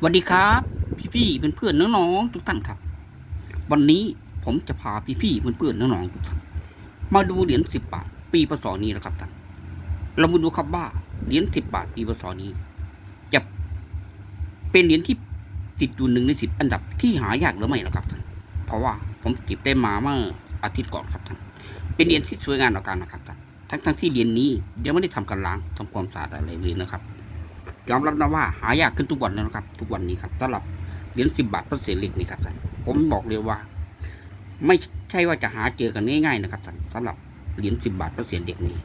สวัสดีครับ พี่ๆเพื่อนๆน้องๆทุกท่านครับ วันนี้ผมจะพาพี่ๆเพื่อนๆน้องๆทุกท่านมาดูเหรียญสิบบาท ปีพศนี้นะครับท่านเรามาดูครับว่าเหรียญสิบบาทปีพศนี้ จะเป็นเหรียญที่ติดอยู่หนึ่งในสิบอันดับที่หายากหรือไม่นะครับท่านเพราะว่าผมเก็บได้มาเมื่ออาทิตย์ก่อนครับท่านเป็นเหรียญที่สวยงามต่อการนะครับท่านทั้งๆที่เหรียญนี้ยังไม่ได้ทำการล้างทำความสะอาดอะไรเลยนะครับ ยอมรับนะว่าหายากขึ้นทุกวันแล้วนะครับ ทุกวันนี้ครับสำหรับเหรียญสิบบาทพระเศษเหล็กนี่ครับท่านผมบอกเลยว่า ไม่ใช่ว่าจะหาเจอกันง่ายๆนะครับท่านสำหรับเหรียญสิบบาทพระเศษเหล็กนี้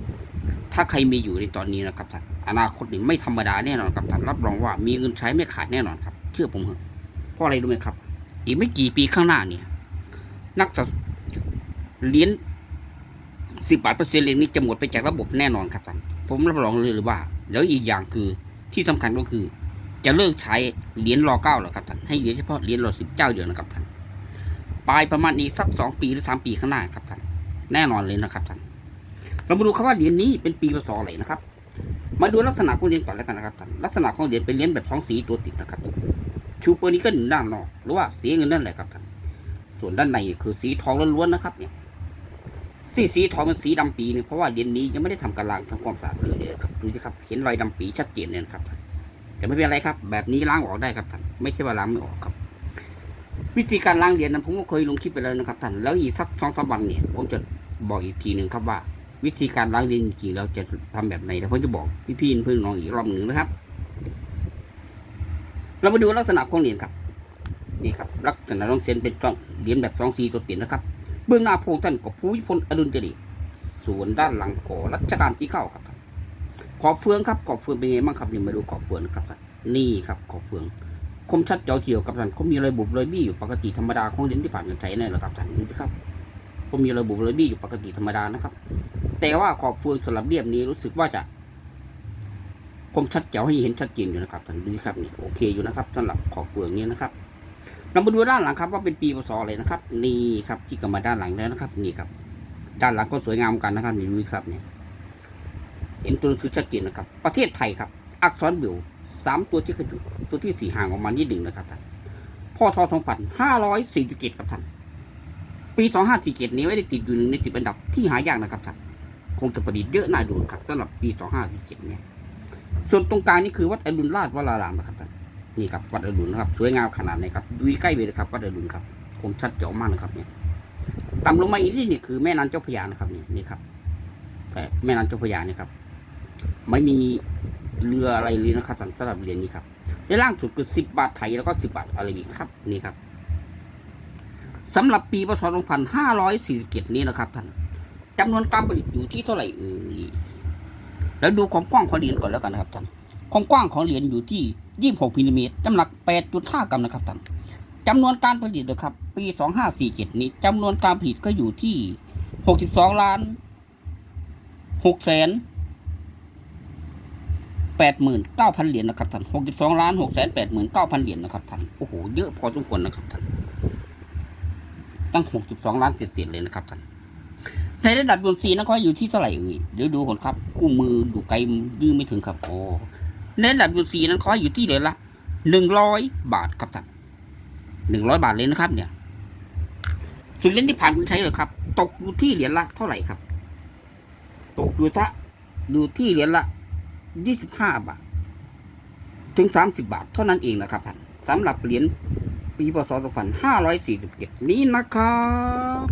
ถ้าใครมีอยู่ในตอนนี้นะครับท่านอนาคตนี่ไม่ธรรมดาแน่นอนครับท่านรับรองว่ามีเงินใช้ไม่ขาดแน่นอนครับ เชื่อผมเถอะเพราะอะไรรู้ไหมครับ อีกไม่กี่ปีข้างหน้าเนี่ย นักสะเหรียญสิบบาทเปอร์เซ็นต์เหรียญนี้จะหมดไปจากระบบแน่นอนครับท่านผมรับรองเลยว่า แล้วอีกอย่างคือ ที่สำคัญก็คือ จะเลิกใช้เหรียญรอเก้าแล้วครับท่านให้เหรียญเฉพาะเหรียญรอสิบเจ้าเดียวนะครับท่านปลายประมาณอีกสักสองปีหรือสามปีข้างหน้าครับท่านแน่นอนเลยนะครับท่านเรามาดูครับว่าเหรียญนี้เป็นปีพศอะไรนะครับ มาดูลักษณะของเหรียญก่อนแล้วกันนะครับท่านลักษณะของเหรียญเป็นเหรียญแบบสองสีตัวติดนะครับชูเปอร์นิเกิลด้านนอกหรือว่าสีเงินนั่นแหละครับท่านส่วนด้านในคือสีทองล้วนๆนะครับเนี่ย สีสีทองเป็นสีดำปีเนี่ยเพราะว่าเหรียญนี้ยังไม่ได้ทำการล้างทำความสะอาดเลยครับดูสิครับเห็นรอยดำปีชัดเจนเลยครับแต่ไม่เป็นไรครับ แบบนี้ล้างออกได้ครับท่านไม่ใช่ว่าล้างไม่ออกครับ วิธีการล้างเหรียญนั้นผมก็เคยลงคลิปไปแล้วนะครับท่านแล้วอีกสักสองสามวันเนี่ยผมจะบอกอีกทีหนึ่งครับว่า วิธีการล้างเหรียญจริงๆเราจะทำแบบไหนแล้วผมจะบอกพี่ๆเพื่อนน้องอีกรอบหนึ่งนะครับ เรามาดูลักษณะของเหรียญครับนี่ครับลักษณะของเส้นเป็นกล้องเหรียญแบบสองสีตัวติดนะครับ เบื้องหน้าพระองค์ท่านกับภูมิพลอดุลยเดชส่วนด้านหลังก่อรัชกาลที่เก้าครับขอบเฟืองครับขอบเฟืองเป็นไงบ้างครับนี่มาดูขอบเฟืองนะครับนี่ครับขอบเฟืองคมชัดเจ๋วเจียวครับท่านเขามีรอยบุบรอยบี้อยู่ปกติธรรมดาของเหรียญที่ผ่านการใช้นี่แหละครับท่านดูสิครับเขามีรอยบุบรอยบี้อยู่ปกติธรรมดานะครับ แต่ว่าขอบเฟืองสลับเรียบนี้รู้สึกว่าจะคมชัดเจ๋วให้เห็นชัดเจนอยู่นะครับท่านดูสิครับนี่โอเคอยู่นะครับสำหรับขอบเฟืองนี้นะครับ เรามาดูด้านหลังครับว่าเป็นปีพศอะไรนะครับ นี่ครับที่กลับมาด้านหลังแล้วนะครับ นี่ครับ ด้านหลังก็สวยงามเหมือนกันนะครับนี่ดูสิครับเนี่ยเห็นตัวสือชัดเจนนะครับ ประเทศไทยครับ อักษรเบลสามตัวที่กระจุกตัวที่สี่ห่างออกมานิดหนึ่งนะครับท่านพศสองพันห้าร้อยสี่สิบเจ็ดครับท่านปีสองห้าสี่เจ็ดนี้ไม่ได้ติดอยู่หนึ่งในสิบอันดับที่หายากนะครับท่านคงจะประดิษฐ์เยอะน่าดูครับสำหรับปีสองห้าสี่เจ็ดเนี่ยส่วนตรงกลางนี่คือวัดอรุณราชวรารามนะครับท่าน นี่ครับวัดอรุณนะครับสวยงามขนาดไหนครับดูใกล้ไปเลยครับวัดอรุณครับคมชัดเจ๋วมากนะครับเนี่ยต่ำลงมาอีกนิดนี่คือแม่น้ำเจ้าพระยานะครับนี่นี่ครับ แต่แม่น้ำเจ้าพระยานี่ครับ ไม่มีเรืออะไรเลยนะครับสำหรับเหรียญนี้ครับในล่างสุดคือสิบบาทไทยแล้วก็สิบบาทอาราบิกครับนี่ครับสำหรับปีพศ2547นี้นะครับท่านจำนวนการผลิตอยู่ที่เท่าไหร่เอ่ยแล้วดูความกว้างของเหรียญก่อนแล้วกันนะครับท่าน ความกว้างของเหรียญอยู่ที่ 26มิลลิเมตรน้ำหนัก 8.5 กรัมนะครับท่านจำนวนการผลิตนะครับปี 2547 นี้จำนวนการผลิตก็อยู่ที่ 62 ล้าน6แสนแปดหมื่นเหรียญนะครับท่านหกสิบสองล้านหกแสนแปดหมื่นเหรียญนะครับท่านโอ้โหเยอะพอสมควรนะครับท่านตั้งหกสิบสองล้านเศษๆเลยนะครับท่านในระดับดวงซีนะครับอยู่ที่เท่าไหร่เอ่ยเดี๋ยวดูก่อนครับ คู่มืออยู่ไกลยื้อไม่ถึงครับโอ้ ในระดับดวงซีนั้นเขาอยู่ที่เดือนละหนึ่งร้อยบาทครับท่านหนึ่งร้อยบาทเลยนะครับ เนี่ยส่วนเหรียญที่ผ่านคุณใช้เลยครับ ตกอยู่ที่เหรียญละเท่าไหร่ครับ ตกอยู่ทะอยู่ที่เหรียญละยี่สิบห้าบาท ถึงสามสิบาท เท่านั้นเองนะครับท่านสำหรับเหรียญปีพศ2547 นี้นะครับ